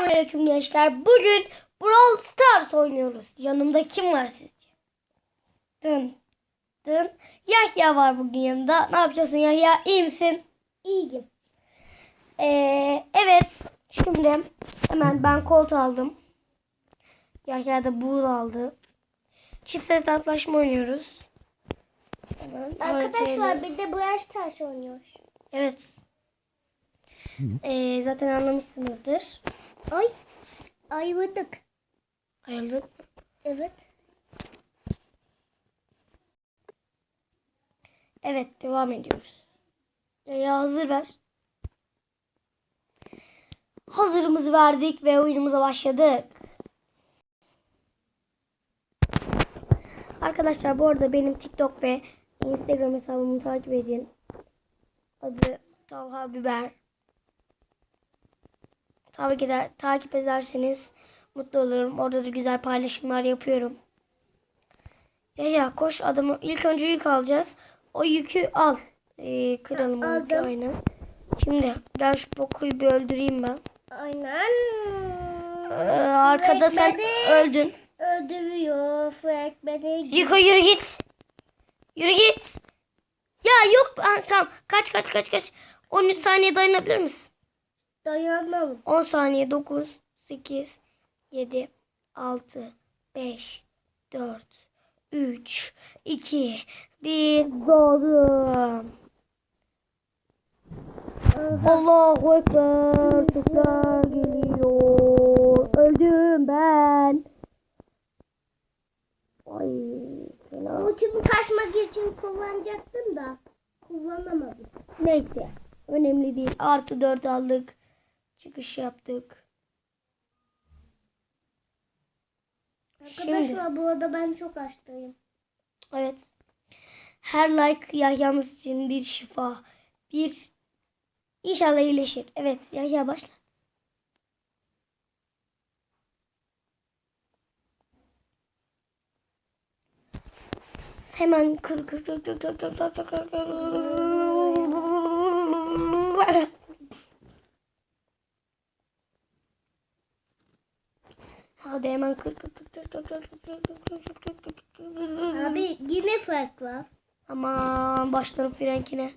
Selamünaleyküm gençler. Bugün Brawl Stars oynuyoruz. Yanımda kim var sizce? Dın. Dın. Yahya var bugün yanımda. Ne yapıyorsun Yahya? İyi misin? İyiyim. Ee, evet. Şimdi hemen ben kolt aldım. Yahya da buğul aldı. Çift hesaplaşma oynuyoruz. Hemen Arkadaşlar bir de Brawl Stars oynuyor. Evet. Ee, zaten anlamışsınızdır. Ay ayvırdık. Ayrıldık. Evet. Evet devam ediyoruz. Ya hazır ver. Hazırımızı verdik ve oyunumuza başladık. Arkadaşlar bu arada benim TikTok ve Instagram hesabımı takip edin. Adı Talha Biber. Takip, eder, takip ederseniz mutlu olurum. Orada da güzel paylaşımlar yapıyorum. Ya ya koş adamı ilk önce yük alacağız. O yükü al. Ee, kıralım o yükü aynen. Şimdi gel şu bokuyu bir öldüreyim ben. Aynen. Ee, arkada sen Beni öldün. Öldürüyor. Frank beni. Yuko yürü git. Yürü git. Ya yok. Ha, tamam. Kaç kaç kaç kaç. 13 saniye dayanabilir misin? Dayanamam. 10 saniye 9 8 7 6 5 4 3 2 1 doğdum. Allahu Ekber Türkler geliyor. Öldüm ben. Ay fena. Ultimi kaçmak için kullanacaktım da. Kullanamadım. Neyse. Önemli değil. Artı 4 aldık. Çıkış yaptık. Arkadaşlar bu arada ben çok hastayım. Evet. Her like Yahya'mız için bir şifa. Bir İnşallah iyileşir. Evet Yahya başla. Hemen kır kır kır kır kır kır kır kır kır kır. Hadi hemen kır kır kır kır kır kır kır kır kır kır kır. Abi yine fark var. Aman başlarım Frank'ine.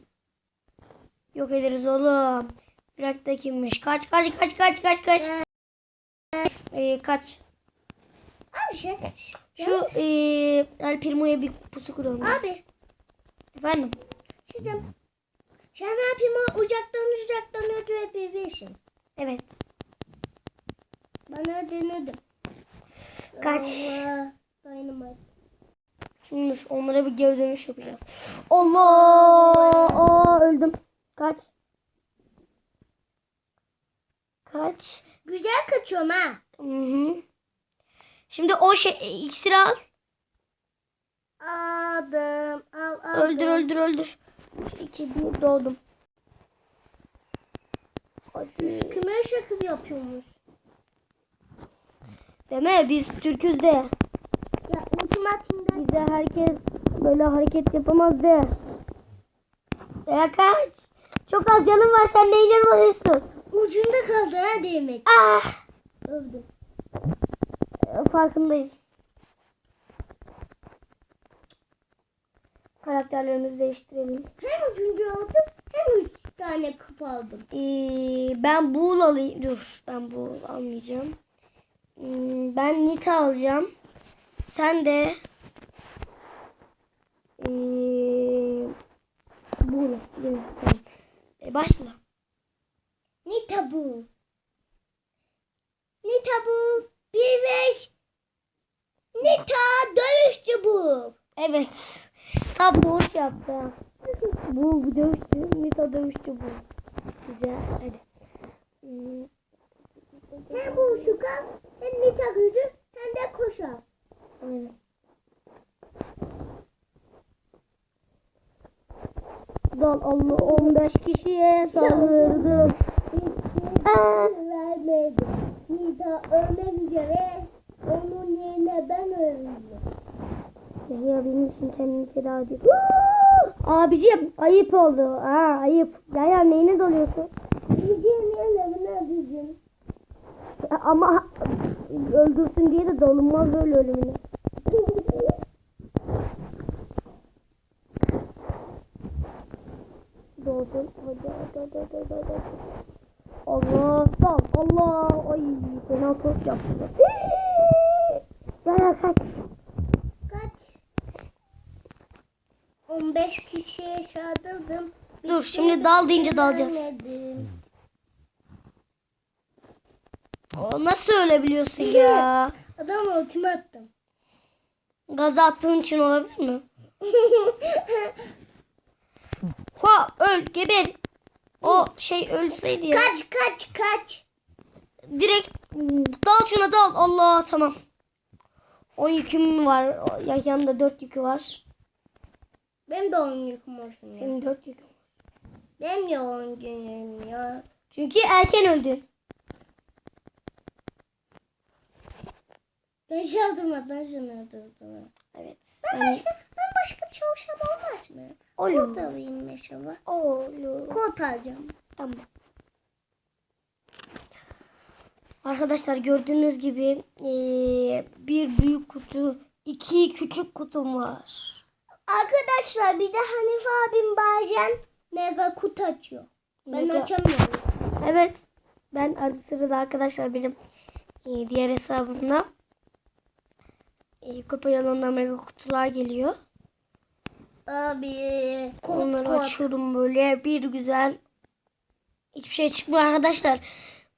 Yok ederiz oğlum. Frank de kimmiş? Kaç kaç kaç kaç kaç kaç. Ee, kaç. Abi şey. Şu ee, El Primo'ya bir pusu kuralım. Abi. Efendim. Sizin. Sen ne yapayım o Kaç. Dayanamadım. Şimdi şu- onlara bir geri dönüş yapacağız. Allah! Aa, öldüm. Kaç. Kaç. Güzel kaçıyorum ha. Hı hı. Şimdi o şey iksiri al. Aldım. Al, aldım. Öldür öldür öldür. 2 1 doğdum. Hadi. Küme şakı yapıyormuş. Deme biz Türküz de. Ya ultimatimden Bize herkes böyle hareket yapamaz de. Ya kaç. Çok az canım var sen neyine dalıyorsun? ucunda kaldı ha demek. Ah. Öldüm. Farkındayım. Karakterlerimizi değiştirelim. Hem ucuncu aldım hem üç tane kup aldım. Ee, ben Bull alayım. Dur ben Bull almayacağım. Hmm, ben Nita alacağım. Sen de ee, mi? Tamam. E, başla. Ne tabu? Ne tabu? Bir beş. Ne ta dövüşçü bu. Evet. Tam boş yaptı. bu, bu dövüşçü. Nita dövüşçü bu. Güzel. Hadi. Hmm, Hem bu şuka hem ne ta gücü hem de koşar. aynen. Dal Allah 15 kişiye saldırdım. Aa. Vermedi. Nita ölmek üzere. Onun yerine ben öldüm. Ya benim için kendini feda ediyor. Abicim ayıp oldu. Ha ayıp. Ya ya neyine doluyorsun? Bizim yerine ben öldüm. Ama öldürsün diye de dalınmaz böyle ölümüne. Doğdun. Hadi hadi hadi hadi hadi. hadi. Allah sal Allah. Ay fena top yaptı. Ya ya kaç. Kaç? 15 kişiye çağırdım. Dur şimdi dal deyince dalacağız. O nasıl ölebiliyorsun ya? Adam ultimi attım. Gaz attığın için olabilir mi? Ha öl geber. O şey ölseydi ya. kaç kaç kaç. Direkt dal şuna dal. Allah tamam. 10 yüküm var. Ya yanında 4 yükü var. Benim de 10 yüküm olsun ya. Senin 4 yükün. Benim de 10 günüm ya. Çünkü erken öldün. Ben çaldırmadan şunu öldürdüm. Evet. Ben Ben başka, ben başka bir çalışmam olmaz mı? Olur. Kod alayım mesela. Olur. Kod alacağım. Tamam. Arkadaşlar gördüğünüz gibi eee, bir büyük kutu, iki küçük kutum var. Arkadaşlar bir de Hanif abim bazen mega kutu açıyor. Ben Mega- açamıyorum. Evet. Ben arada sırada arkadaşlar benim diğer hesabımda eee kupa yanından mega kutular geliyor. Abi kod Onları kod. açıyorum böyle bir güzel. Hiçbir şey çıkmıyor arkadaşlar.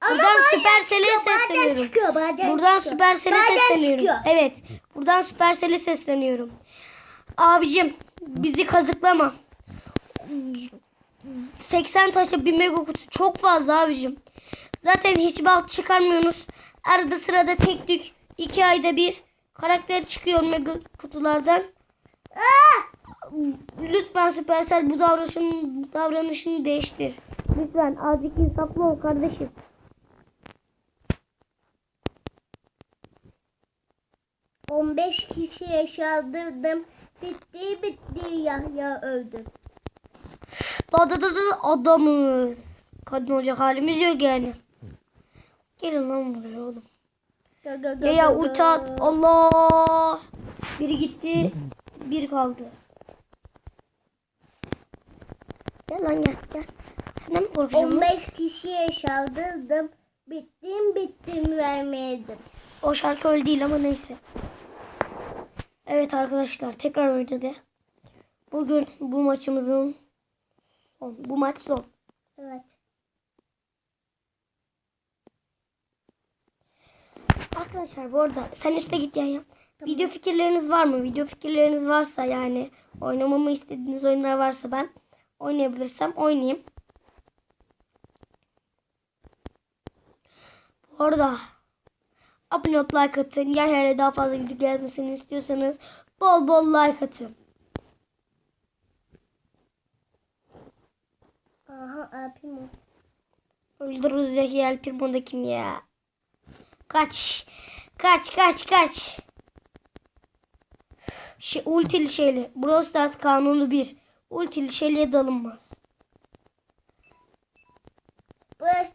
Ama Buradan Süpersel'e sesleniyorum. çıkıyor Buradan. Süpersel'e sesleniyorum. çıkıyor. Evet. Buradan Süpersel'e sesleniyorum. Abicim bizi kazıklama. 80 taşa bir mega kutu çok fazla abicim. Zaten hiç bal çıkarmıyorsunuz. Arada sırada tek tük 2 ayda bir karakter çıkıyor mega kutulardan. Lütfen Süpersel bu davranışını, davranışını değiştir. Lütfen azıcık insaflı ol kardeşim. On 15 kişiye çaldırdım. Bitti bitti Yahya öldü. Da da da da adamız. Kadın olacak halimiz yok yani. Gelin lan buraya oğlum. Ya ya at. Allah. Biri gitti. Bir kaldı. Gel lan gel gel. Senden mi lan? 15 kişiye çaldırdım. Bittim bittim vermeyedim. O şarkı öyle değil ama neyse. Evet arkadaşlar tekrar oynadı. Bugün bu maçımızın son. Bu maç son. Evet. Arkadaşlar bu arada sen üste git ya. ya. Video fikirleriniz var mı? Video fikirleriniz varsa yani oynamamı istediğiniz oyunlar varsa ben oynayabilirsem oynayayım. Bu arada abone olup like atın. Ya hele daha fazla video gelmesini istiyorsanız bol bol like atın. Aha abim o. Öldürürüz Yahya El Primo kim ya? Kaç. Kaç kaç kaç. Şey, ultili şeyli. Brawl Stars kanunu 1. Ultili şeyliye dalınmaz. Brawl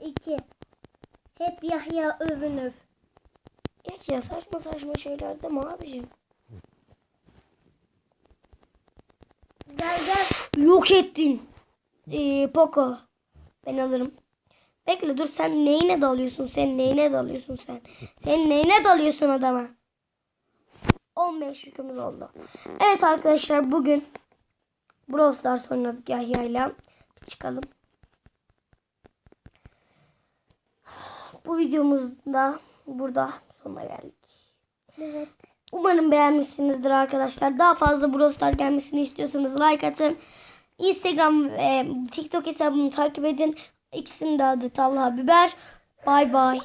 2. Hep Yahya övünür. Yahya saçma saçma şeyler deme abicim. Gel gel. Yok ettin. Ee, Poco. Ben alırım. Bekle dur sen neyine dalıyorsun? Sen neyine dalıyorsun sen? Sen neyine dalıyorsun adama? 15 yükümüz oldu. Evet arkadaşlar bugün Brawl Stars oynadık Yahya'yla. Bir çıkalım. Bu videomuzda burada sonuna geldik. Evet. Umarım beğenmişsinizdir arkadaşlar. Daha fazla Brawl Stars gelmesini istiyorsanız like atın. Instagram ve TikTok hesabımı takip edin. İkisinin de adı Talha Biber. Bay bay.